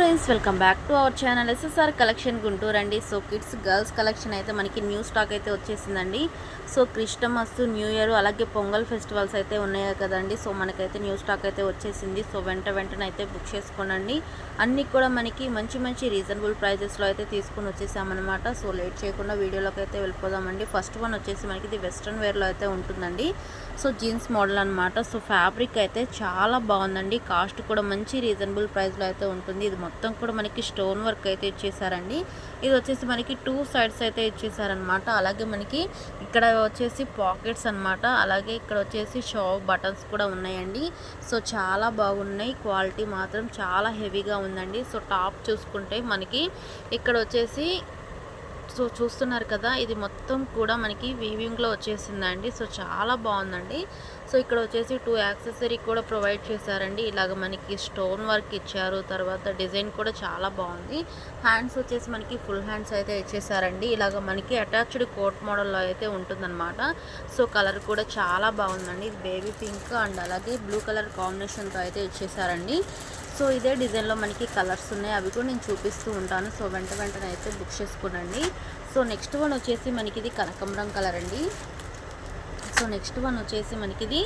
Friends welcome back to our channel. SSR collection Guntur అండి. So kids girls collection అయితే మనకి new stock అయితే వచ్చేసిందండి. సో క్రిస్టమస్ న్యూ ఇయర్ అలాగే pongal festivals అయితే ఉన్నాయి కదండి. సో మనకైతే న్యూ స్టాక్ అయితే వచ్చేసింది. సో వెంట వెంటనే అయితే బుక్ చేసుకోనండి. అన్నీ కూడా మనకి మంచి మంచి రీజనబుల్ ప్రైజెస్లో అయితే తీసుకుని వచ్చేసామన్నమాట. సో లేట్ చేయకుండా వీడియోలోకి అయితే వెళ్ళిపోదామండి. ఫస్ట్ వన్ వచ్చేసి మనకి ఇది వెస్ట్రన్ వేర్లో అయితే ఉంటుందండి. సో జీన్స్ మోడల్ అనమాట సో ఫ్యాబ్రిక్ అయితే చాలా బాగుందండి. కాస్ట్ కూడా మంచి రీజనబుల్ ప్రైస్లో అయితే ఉంటుంది. ఇది మొత్తం కూడా మనకి స్టోన్ వర్క్ అయితే ఇచ్చేసారండి. ఇది వచ్చేసి మనకి టూ సైడ్స్ అయితే ఇచ్చేసారనమాట అలాగే మనకి ఇక్కడ వచ్చేసి పాకెట్స్ అన్నమాట. అలాగే ఇక్కడ వచ్చేసి షో బటన్స్ కూడా ఉన్నాయండి. సో చాలా బాగున్నాయి. క్వాలిటీ మాత్రం చాలా హెవీగా ఉందండి. సో టాప్ చూసుకుంటే మనకి ఇక్కడ వచ్చేసి సో చూస్తున్నారు కదా ఇది మొత్తం కూడా మనకి వీవింగ్లో వచ్చేసిందండి. సో చాలా బాగుందండి. సో ఇక్కడ వచ్చేసి టూ యాక్సెసరీ కూడా ప్రొవైడ్ చేశారండి. ఇలాగ మనకి స్టోన్ వర్క్ ఇచ్చారు. తర్వాత డిజైన్ కూడా చాలా బాగుంది. హ్యాండ్స్ వచ్చేసి మనకి ఫుల్ హ్యాండ్స్ అయితే ఇచ్చేసారండి ఇలాగ మనకి అటాచ్డ్ కోట్ మోడల్లో అయితే ఉంటుందన్నమాట. సో కలర్ కూడా చాలా బాగుందండి. ఇది బేబీ పింక్ అండ్ అలాగే బ్లూ కలర్ కాంబినేషన్తో అయితే ఇచ్చేసారండి సో ఇదే డిజైన్లో మనకి కలర్స్ ఉన్నాయి. అవి కూడా నేను చూపిస్తూ ఉంటాను. సో వెంట వెంటనే అయితే బుక్ చేసుకోనండి. సో నెక్స్ట్ వన్ వచ్చేసి మనకి ఇది కనకంబరం కలర్ అండి. సో నెక్స్ట్ వన్ వచ్చేసి మనకి ఇది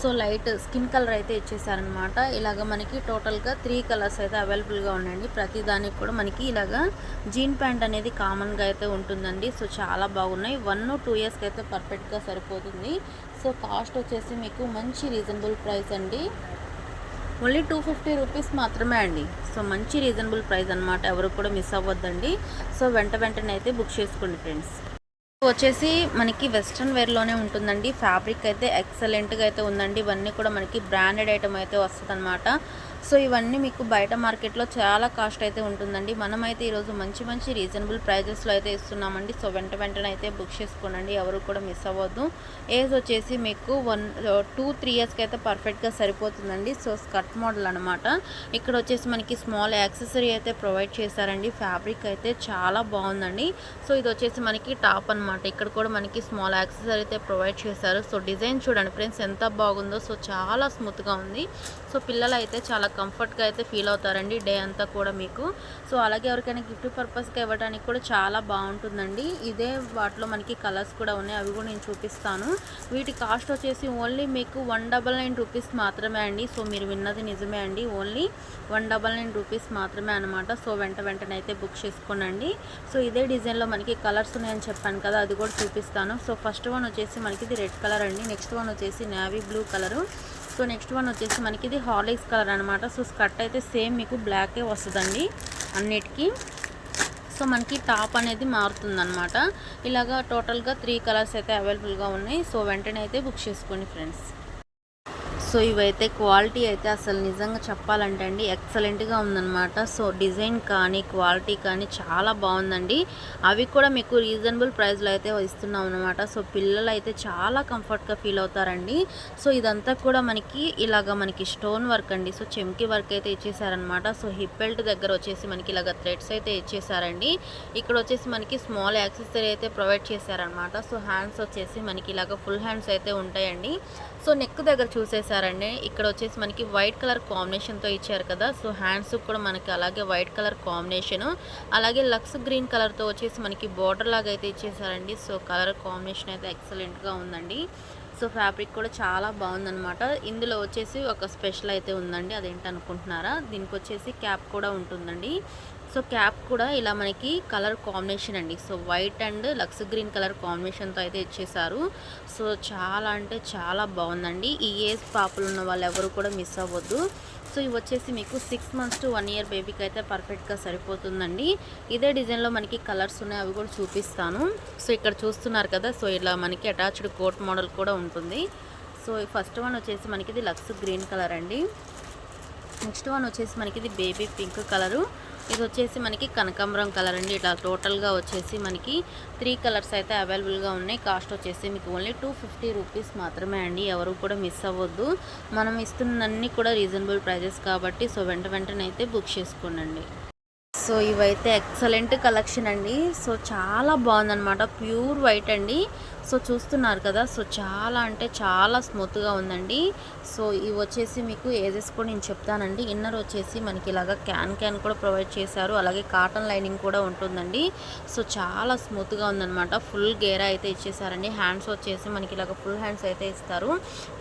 సో లైట్ స్కిన్ కలర్ అయితే ఇచ్చేసారనమాట. ఇలాగ మనకి టోటల్గా త్రీ కలర్స్ అయితే అవైలబుల్గా ఉన్నాయండి. ప్రతి దానికి కూడా మనకి ఇలాగ జీన్ ప్యాంట్ అనేది కామన్గా అయితే ఉంటుందండి. సో చాలా బాగున్నాయి. వన్ టూ ఇయర్స్కి అయితే పర్ఫెక్ట్గా సరిపోతుంది. సో కాస్ట్ వచ్చేసి మీకు మంచి రీజనబుల్ ప్రైస్ అండి. ఓన్లీ టూ ఫిఫ్టీ రూపీస్ మాత్రమే అండి. సో మంచి రీజనబుల్ ప్రైస్ అనమాట. ఎవరు కూడా మిస్ అవ్వద్దండి. సో వెంట వెంటనే అయితే బుక్ చేసుకోండి ఫ్రెండ్స్. వచ్చేసి మనకి వెస్ట్రన్ వేర్లోనే ఉంటుందండి. ఫ్యాబ్రిక్ అయితే ఎక్సలెంట్గా అయితే ఉందండి. ఇవన్నీ కూడా మనకి బ్రాండెడ్ ఐటమ్ అయితే వస్తుంది సో ఇవన్నీ మీకు బయట మార్కెట్లో చాలా కాస్ట్ అయితే ఉంటుందండి. మనమైతే ఈరోజు మంచి మంచి రీజనబుల్ ప్రైజెస్లో అయితే ఇస్తున్నామండి. సో వెంట వెంటనే అయితే బుక్ చేసుకోనండి. ఎవరు కూడా మిస్ అవ్వద్దు. ఏజ్ వచ్చేసి మీకు వన్ టూ త్రీ ఇయర్స్కి అయితే పర్ఫెక్ట్గా సరిపోతుందండి. సో స్కర్ట్ మోడల్ అనమాట ఇక్కడ వచ్చేసి మనకి స్మాల్ యాక్సెసరీ అయితే ప్రొవైడ్ చేశారండి. ఫ్యాబ్రిక్ అయితే చాలా బాగుందండి. సో ఇది వచ్చేసి మనకి టాప్ అనమాట ఇక్కడ కూడా మనకి స్మాల్ యాక్సెసరీ అయితే ప్రొవైడ్ చేశారు. సో డిజైన్ చూడండి ఫ్రెండ్స్ ఎంత బాగుందో. సో చాలా స్మూత్గా ఉంది. సో పిల్లలు అయితే చాలా కంఫర్ట్గా అయితే ఫీల్ అవుతారండి డే అంతా కూడా మీకు. సో అలాగే ఎవరికైనా గిఫ్ట్ పర్పస్గా ఇవ్వడానికి కూడా చాలా బాగుంటుందండి. ఇదే వాటిలో మనకి కలర్స్ కూడా ఉన్నాయి. అవి కూడా నేను చూపిస్తాను. వీటి కాస్ట్ వచ్చేసి ఓన్లీ మీకు వన్ డబల్ నైన్ రూపీస్ మాత్రమే అండి. సో మీరు విన్నది నిజమే అండి. Only one double nine rupees మాత్రమే అనమాట సో వెంట వెంటనే అయితే బుక్ చేసుకోనండి. సో ఇదే డిజైన్లో మనకి కలర్స్ ఉన్నాయని చెప్పాను కదా అది కూడా చూపిస్తాను. సో ఫస్ట్ వన్ వచ్చేసి మనకి ఇది రెడ్ కలర్ అండి. నెక్స్ట్ వన్ వచ్చేసి navy blue colour so next one వచ్చేసి మనకి ఇది హార్లిక్స్ కలర్ అనమాట సో స్కర్ట్ అయితే సేమ్ మీకు బ్లాకే వస్తుందండి అన్నిటికీ. సో మనకి టాప్ అనేది మారుతుందన్నమాట. ఇలాగా టోటల్గా త్రీ కలర్స్ అయితే అవైలబుల్గా ఉన్నాయి. సో వెంటనే అయితే బుక్ చేసుకోండి ఫ్రెండ్స్. సో ఇవైతే క్వాలిటీ అయితే అసలు నిజంగా చెప్పాలంటే అండి ఎక్సలెంట్గా ఉందన్నమాట. సో డిజైన్ కానీ క్వాలిటీ కానీ చాలా బాగుందండి. అవి కూడా మీకు రీజనబుల్ ప్రైస్లో అయితే ఇస్తున్నాం అనమాట సో పిల్లలు అయితే చాలా కంఫర్ట్గా ఫీల్ అవుతారండి. సో ఇదంతా కూడా మనకి ఇలాగ మనకి స్టోన్ వర్క్ అండి. సో చెమ్కి వర్క్ అయితే ఇచ్చేసారనమాట సో హిప్ బెల్ట్ దగ్గర వచ్చేసి మనకి ఇలాగ థ్రెడ్స్ అయితే ఇచ్చేసారండి. ఇక్కడ వచ్చేసి మనకి స్మాల్ యాక్సెసరీ అయితే ప్రొవైడ్ చేశారనమాట సో హ్యాండ్స్ వచ్చేసి మనకి ఇలాగ ఫుల్ హ్యాండ్స్ అయితే ఉంటాయండి. సో నెక్ దగ్గర చూసేసారు ఇచ్చారండి ఇక్కడ వచ్చేసి మనకి వైట్ కలర్ కాంబినేషన్తో ఇచ్చారు కదా. సో హ్యాండ్స్ కూడా మనకి అలాగే వైట్ కలర్ కాంబినేషన్. అలాగే లక్స్ గ్రీన్ కలర్తో వచ్చేసి మనకి బార్డర్ లాగా అయితే ఇచ్చేసారండి. సో కలర్ కాంబినేషన్ అయితే ఎక్సలెంట్గా ఉందండి. సో ఫ్యాబ్రిక్ కూడా చాలా బాగుందనమాట ఇందులో వచ్చేసి ఒక స్పెషల్ అయితే ఉందండి. అదేంటి అనుకుంటున్నారా? దీనికి వచ్చేసి క్యాప్ కూడా ఉంటుందండి. సో క్యాప్ కూడా ఇలా మనకి కలర్ కాంబినేషన్ అండి. So white and lux green colour కాంబినేషన్తో అయితే ఇచ్చేసారు. సో చాలా అంటే చాలా బాగుందండి. ఈ ఏజ్ పాపలు ఉన్న వాళ్ళు ఎవరు కూడా మిస్ అవ్వద్దు. సో ఇవి వచ్చేసి మీకు six months to one year బేబీకి అయితే పర్ఫెక్ట్గా సరిపోతుందండి. ఇదే డిజైన్లో మనకి కలర్స్ ఉన్నాయి అవి కూడా చూపిస్తాను. సో ఇక్కడ చూస్తున్నారు కదా సో ఇలా మనకి అటాచ్డ్ కోట్ మోడల్ కూడా ఉంటుంది. సో ఫస్ట్ వన్ వచ్చేసి మనకి ఇది లక్స్ గ్రీన్ కలర్ అండి. నెక్స్ట్ వన్ వచ్చేసి మనకి ఇది బేబీ పింక్ కలరు. ఇది వచ్చేసి మనకి కనకాంబరం కలర్ అండి. ఇట్లా టోటల్గా వచ్చేసి మనకి త్రీ కలర్స్ అయితే అవైలబుల్గా ఉన్నాయి. కాస్ట్ వచ్చేసి మీకు ఓన్లీ టూ ఫిఫ్టీ రూపీస్ మాత్రమే అండి. ఎవరు కూడా మిస్ అవ్వద్దు. మనం ఇస్తున్నన్ని కూడా రీజనబుల్ ప్రైజెస్ కాబట్టి సో వెంట వెంటనే అయితే బుక్ చేసుకోనండి. సో ఇవైతే ఎక్సలెంట్ కలెక్షన్ అండి. సో చాలా బాగుందన్నమాట. ప్యూర్ వైట్ అండి. సో చూస్తున్నారు కదా సో చాలా అంటే చాలా స్మూత్గా ఉందండి. సో ఇవి వచ్చేసి మీకు ఏజెస్ కూడా నేను చెప్తానండి. ఇన్నర్ వచ్చేసి మనకి ఇలాగ క్యాన్ క్యాన్ కూడా ప్రొవైడ్ చేశారు. అలాగే కాటన్ లైనింగ్ కూడా ఉంటుందండి. సో చాలా స్మూత్గా ఉందన్నమాట. ఫుల్ గేరా అయితే ఇచ్చేసారండి. హ్యాండ్స్ వచ్చేసి మనకి ఇలాగ ఫుల్ హ్యాండ్స్ అయితే ఇస్తారు.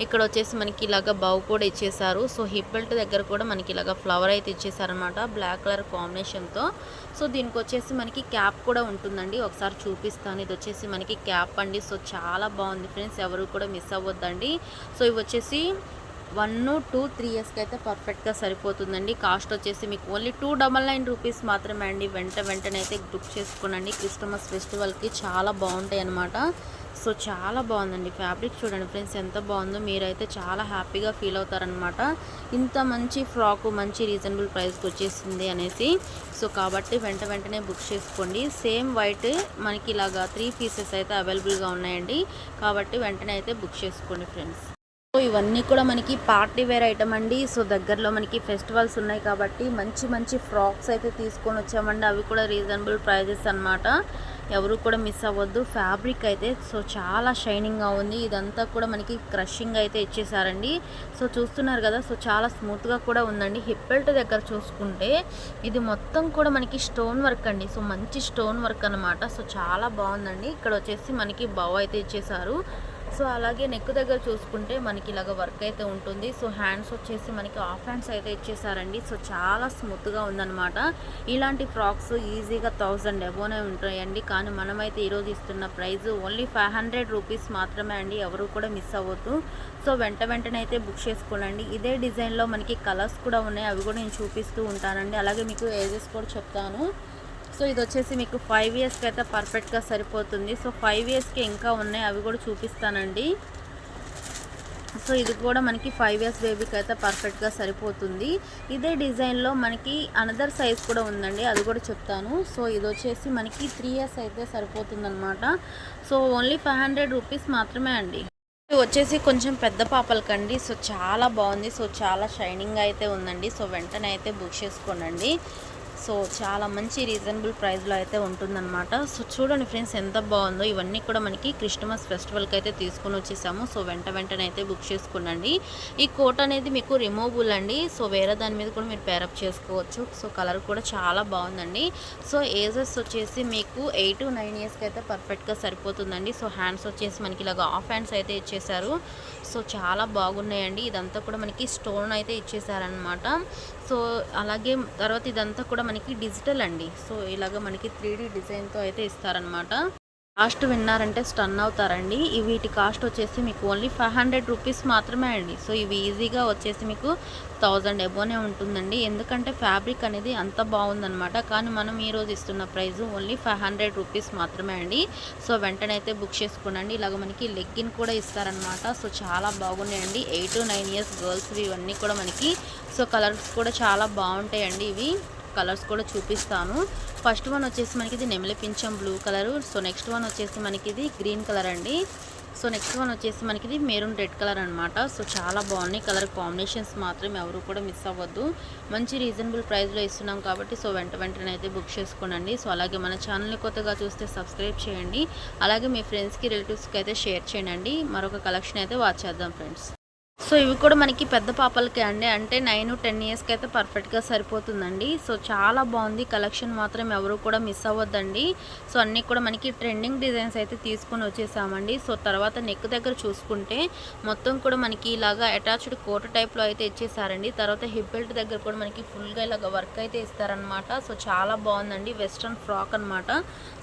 ఇక్కడ వచ్చేసి మనకి ఇలాగ బౌ కూడా ఇచ్చేసారు. సో హిప్ బెల్ట్ దగ్గర కూడా మనకి ఇలాగ ఫ్లవర్ అయితే ఇచ్చేసారనమాట బ్లాక్ కలర్ కాంబినేషన్తో. సో దీనికి వచ్చేసి మనకి క్యాప్ కూడా ఉంటుందండి. ఒకసారి చూపిస్తాను. ఇది వచ్చేసి మనకి క్యాప్ అండి. సో చాలా బాగుంది ఫ్రెండ్స్. ఎవరు కూడా మిస్ అవ్వద్దండి. సో ఇవి వచ్చేసి వన్ టూ త్రీ ఇయర్స్కి అయితే పర్ఫెక్ట్గా సరిపోతుందండి. కాస్ట్ వచ్చేసి మీకు only two double nine rupees మాత్రమే అండి. వెంట వెంటనే అయితే బుక్ చేసుకోనండి. క్రిస్టమస్ ఫెస్టివల్కి చాలా బాగుంటాయి అన్నమాట. సో చాలా బాగుందండి ఫ్యాబ్రిక్ చూడండి ఫ్రెండ్స్ ఎంత బాగుందో మీరైతే చాలా హ్యాపీగా ఫీల్ అవుతారనమాట ఇంత మంచి ఫ్రాక్ మంచి రీజనబుల్ ప్రైస్కి వచ్చేసింది అనేసి. సో కాబట్టి వెంట వెంటనే బుక్ చేసుకోండి. సేమ్ వైట్ మనకి ఇలాగా త్రీ పీసెస్ అయితే అవైలబుల్గా ఉన్నాయండి. కాబట్టి వెంటనే అయితే బుక్ చేసుకోండి ఫ్రెండ్స్. సో ఇవన్నీ కూడా మనకి పార్టీ వేర్ ఐటమ్ అండి. సో దగ్గరలో మనకి ఫెస్టివల్స్ ఉన్నాయి కాబట్టి మంచి మంచి ఫ్రాక్స్ అయితే తీసుకొని వచ్చామండి. అవి కూడా రీజనబుల్ ప్రైజెస్ అనమాట ఎవరు కూడా మిస్ అవ్వద్దు. ఫ్యాబ్రిక్ అయితే సో చాలా షైనింగ్గా ఉంది. ఇదంతా కూడా మనకి క్రషింగ్ అయితే ఇచ్చేసారండి. సో చూస్తున్నారు కదా సో చాలా స్మూత్గా కూడా ఉందండి. హిప్ బెల్ట్ దగ్గర చూసుకుంటే ఇది మొత్తం కూడా మనకి స్టోన్ వర్క్ అండి. సో మంచి స్టోన్ వర్క్ అనమాట సో చాలా బాగుందండి. ఇక్కడ వచ్చేసి మనకి బౌ అయితే ఇచ్చేసారు. సో అలాగే నెక్ దగ్గర చూసుకుంటే మనకి ఇలాగ వర్క్ అయితే ఉంటుంది. సో హ్యాండ్స్ వచ్చేసి మనకి ఆఫ్ హ్యాండ్స్ అయితే ఇచ్చేసారండి. సో చాలా స్మూత్గా ఉందన్నమాట. ఇలాంటి ఫ్రాక్స్ ఈజీగా థౌజండ్ ఎబోనే ఉంటాయండి. కానీ మనమైతే ఈరోజు ఇస్తున్న price only five hundred rupees మాత్రమే అండి. ఎవరు కూడా మిస్ అవ్వద్దు. సో వెంట వెంటనే అయితే బుక్ చేసుకోనండి. ఇదే డిజైన్లో మనకి కలర్స్ కూడా ఉన్నాయి. అవి కూడా నేను చూపిస్తూ ఉంటానండి. అలాగే మీకు ఏజెస్ కూడా చెప్తాను. సో ఇది వచ్చేసి మీకు ఫైవ్ ఇయర్స్కి అయితే పర్ఫెక్ట్గా సరిపోతుంది. సో ఫైవ్ ఇయర్స్కి ఇంకా ఉన్నాయి అవి కూడా చూపిస్తానండి. సో ఇది కూడా మనకి ఫైవ్ ఇయర్స్ బేబీకి అయితే పర్ఫెక్ట్గా సరిపోతుంది. ఇదే డిజైన్లో మనకి అనదర్ సైజ్ కూడా ఉందండి అది కూడా చెప్తాను. సో ఇది వచ్చేసి మనకి త్రీ ఇయర్స్ అయితే సరిపోతుందనమాట so only five hundred rupees మాత్రమే అండి. వచ్చేసి కొంచెం పెద్ద పాపలకండి సో చాలా బాగుంది. సో చాలా షైనింగ్ అయితే ఉందండి. సో వెంటనే అయితే బుక్ చేసుకోనండి. సో చాలా మంచి రీజనబుల్ ప్రైస్లో అయితే ఉంటుందన్నమాట. సో చూడండి ఫ్రెండ్స్ ఎంత బాగుందో. ఇవన్నీ కూడా మనకి క్రిస్టమస్ ఫెస్టివల్కి అయితే తీసుకొని వచ్చేసాము. సో వెంట వెంటనే అయితే బుక్ చేసుకునండి. ఈ కోట్ అనేది మీకు రిమూవబుల్ అండి. సో వేరే దాని మీద కూడా మీరు పేరప్ చేసుకోవచ్చు. సో కలర్ కూడా చాలా బాగుందండి. సో ఏజెస్ వచ్చేసి మీకు ఎయిట్ టు నైన్ ఇయర్స్కి అయితే పర్ఫెక్ట్గా సరిపోతుందండి. సో హ్యాండ్స్ వచ్చేసి మనకి ఇలాగ ఆఫ్ హ్యాండ్స్ అయితే ఇచ్చేసారు సో చాలా బాగున్నాయండి. ఇదంతా కూడా మనకి స్టోన్ అయితే ఇచ్చేసారనమాట సో అలాగే తర్వాత ఇదంతా కూడా మనకి డిజిటల్ అండి. సో ఇలాగ మనకి త్రీ డిజైన్తో అయితే ఇస్తారనమాట కాస్ట్ విన్నారంటే స్టన్ అవుతారండి. ఈ వీటి కాస్ట్ వచ్చేసి మీకు ఓన్లీ ఫైవ్ హండ్రెడ్ రూపీస్ మాత్రమే అండి. సో ఇవి ఈజీగా వచ్చేసి మీకు థౌజండ్ ఎబోనే ఉంటుందండి. ఎందుకంటే ఫ్యాబ్రిక్ అనేది అంత బాగుందనమాట కానీ మనం ఈరోజు ఇస్తున్న price only five hundred rupees మాత్రమే అండి. సో వెంటనే అయితే బుక్ చేసుకోండి ఇలాగ మనకి లెగ్గిన్ కూడా ఇస్తారనమాట సో చాలా బాగున్నాయండి. Eight to nine years girls ఇవన్నీ కూడా మనకి. సో కలర్స్ కూడా చాలా బాగుంటాయండి ఇవి. కలర్స్ కూడా చూపిస్తాను. ఫస్ట్ వన్ వచ్చేసి మనకి ఇది నెమలి పింఛం blue colour. So next one వచ్చేసి మనకి ఇది గ్రీన్ కలర్ అండి. సో నెక్స్ట్ వన్ వచ్చేసి మనకి ఇది మెరూన్ రెడ్ కలర్ అనమాట సో చాలా బాగున్నాయి. కలర్ కాంబినేషన్స్ మాత్రం ఎవరు కూడా మిస్ అవ్వద్దు. మంచి రీజనబుల్ ప్రైస్లో ఇస్తున్నాం కాబట్టి సో వెంట వెంటనే అయితే బుక్ చేసుకోనండి. సో అలాగే మన ఛానల్ని కొత్తగా చూస్తే సబ్స్క్రైబ్ చేయండి. అలాగే మీ ఫ్రెండ్స్కి రిలేటివ్స్కి అయితే షేర్ చేయండి. మరొక కలెక్షన్ అయితే వాచ్ చేద్దాం ఫ్రెండ్స్. సో ఇవి కూడా మనకి పెద్ద పాపలకే అండి. అంటే నైన్ టెన్ ఇయర్స్కి అయితే పర్ఫెక్ట్గా సరిపోతుందండి. సో చాలా బాగుంది. కలెక్షన్ మాత్రం ఎవరు కూడా మిస్ అవ్వద్దండి. సో అన్నీ కూడా మనకి ట్రెండింగ్ డిజైన్స్ అయితే తీసుకొని వచ్చేసామండి. సో తర్వాత నెక్ దగ్గర చూసుకుంటే మొత్తం కూడా మనకి ఇలాగా అటాచ్డ్ కోట టైప్లో అయితే ఇచ్చేసారండి. తర్వాత హిప్ బెల్ట్ దగ్గర కూడా మనకి ఫుల్గా ఇలాగ వర్క్ అయితే ఇస్తారనమాట సో చాలా బాగుందండి. వెస్ట్రన్ ఫ్రాక్ అనమాట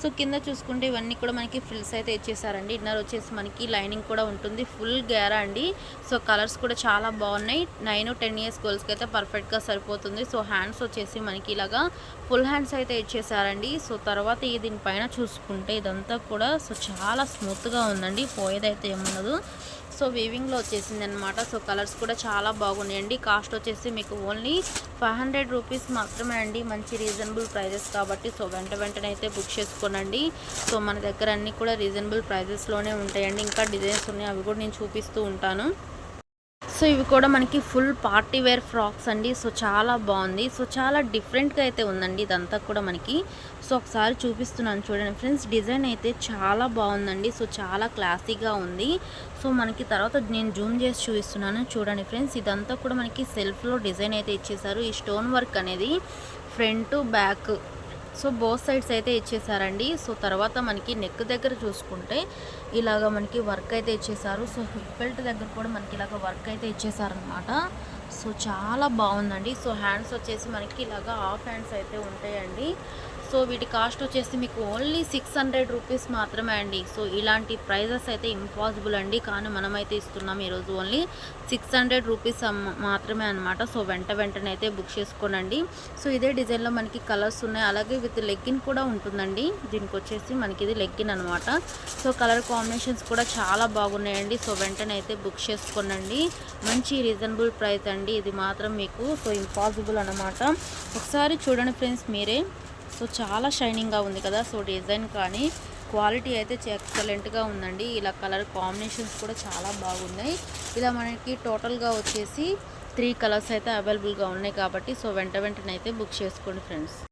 సో కింద చూసుకుంటే ఇవన్నీ కూడా మనకి ఫ్రిల్స్ అయితే ఇచ్చేసారండి. ఇన్నర్ వచ్చేసి మనకి లైనింగ్ కూడా ఉంటుంది. ఫుల్ గ్యారా అండి సో కలర్ కలర్స్ కూడా చాలా బాగున్నాయి. నైన్ టెన్ ఇయర్స్ గర్ల్స్కి అయితే పర్ఫెక్ట్గా సరిపోతుంది. సో హ్యాండ్స్ వచ్చేసి మనకి ఇలాగా ఫుల్ హ్యాండ్స్ అయితే ఇచ్చేసారండి. సో తర్వాత ఈ దీనిపైన చూసుకుంటే ఇదంతా కూడా సో చాలా స్మూత్గా ఉందండి. పోయేదైతే ఏముండదు. సో వీవింగ్లో వచ్చేసింది అనమాట సో కలర్స్ కూడా చాలా బాగున్నాయండి. కాస్ట్ వచ్చేసి మీకు ఓన్లీ ఫైవ్ హండ్రెడ్ రూపీస్ మాత్రమే అండి. మంచి రీజనబుల్ ప్రైజెస్ కాబట్టి సో వెంట వెంటనే అయితే బుక్ చేసుకోనండి. సో మన దగ్గర అన్నీ కూడా రీజనబుల్ ప్రైజెస్లోనే ఉంటాయండి. ఇంకా డిజైన్స్ ఉన్నాయి. అవి కూడా నేను చూపిస్తూ ఉంటాను. సో ఇవి కూడా మనకి ఫుల్ పార్టీ వేర్ ఫ్రాక్స్ అండి. సో చాలా బాగుంది. సో చాలా డిఫరెంట్గా అయితే ఉందండి ఇదంతా కూడా మనకి. సో ఒకసారి చూపిస్తున్నాను చూడండి ఫ్రెండ్స్ డిజైన్ అయితే చాలా బాగుందండి. సో చాలా క్లాసీగా ఉంది. సో మనకి తర్వాత నేను జూమ్ చేసి చూపిస్తున్నాను చూడండి ఫ్రెండ్స్ ఇదంతా కూడా మనకి సెల్ఫ్లో డిజైన్ అయితే ఇచ్చేసారు. ఈ స్టోన్ వర్క్ అనేది front back so both sides అయితే ఇచ్చేసారండి. సో తర్వాత మనకి నెక్ దగ్గర చూసుకుంటే ఇలాగ మనకి వర్క్ అయితే ఇచ్చేసారు. సో హిప్ బెల్ట్ దగ్గర కూడా మనకి ఇలాగ వర్క్ అయితే ఇచ్చేసారనమాట సో చాలా బాగుందండి. సో హ్యాండ్స్ వచ్చేసి మనకి ఇలాగ హాఫ్ హ్యాండ్స్ అయితే ఉంటాయండి. సో వీటి కాస్ట్ వచ్చేసి మీకు ఓన్లీ సిక్స్ హండ్రెడ్ రూపీస్ మాత్రమే అండి. సో ఇలాంటి ప్రైజెస్ అయితే ఇంపాసిబుల్ అండి. కానీ మనమైతే ఇస్తున్నాం ఈరోజు ఓన్లీ సిక్స్ హండ్రెడ్ రూపీస్ మాత్రమే అనమాట సో వెంట వెంటనే అయితే బుక్ చేసుకోనండి. సో ఇదే డిజైన్లో మనకి కలర్స్ ఉన్నాయి. అలాగే విత్ లెగ్గిన్ కూడా ఉంటుందండి. దీనికి వచ్చేసి మనకి ఇది లెగ్గిన్ అనమాట సో కలర్ కాంబినేషన్స్ కూడా చాలా బాగున్నాయండి. సో వెంటనే అయితే బుక్ చేసుకోనండి. మంచి రీజనబుల్ ప్రైస్ అండి. ఇది మాత్రం మీకు సో ఇంపాసిబుల్ అనమాట ఒకసారి చూడండి ఫ్రెండ్స్ మీరే. సో చాలా షైనింగ్గా ఉంది కదా సో డిజైన్ కానీ క్వాలిటీ అయితే ఎక్సలెంట్గా ఉందండి. ఇలా కలర్ కాంబినేషన్స్ కూడా చాలా బాగున్నాయి. ఇలా మనకి టోటల్గా వచ్చేసి త్రీ కలర్స్ అయితే అవైలబుల్గా ఉన్నాయి కాబట్టి సో వెంట వెంటనే అయితే బుక్ చేసుకోండి ఫ్రెండ్స్.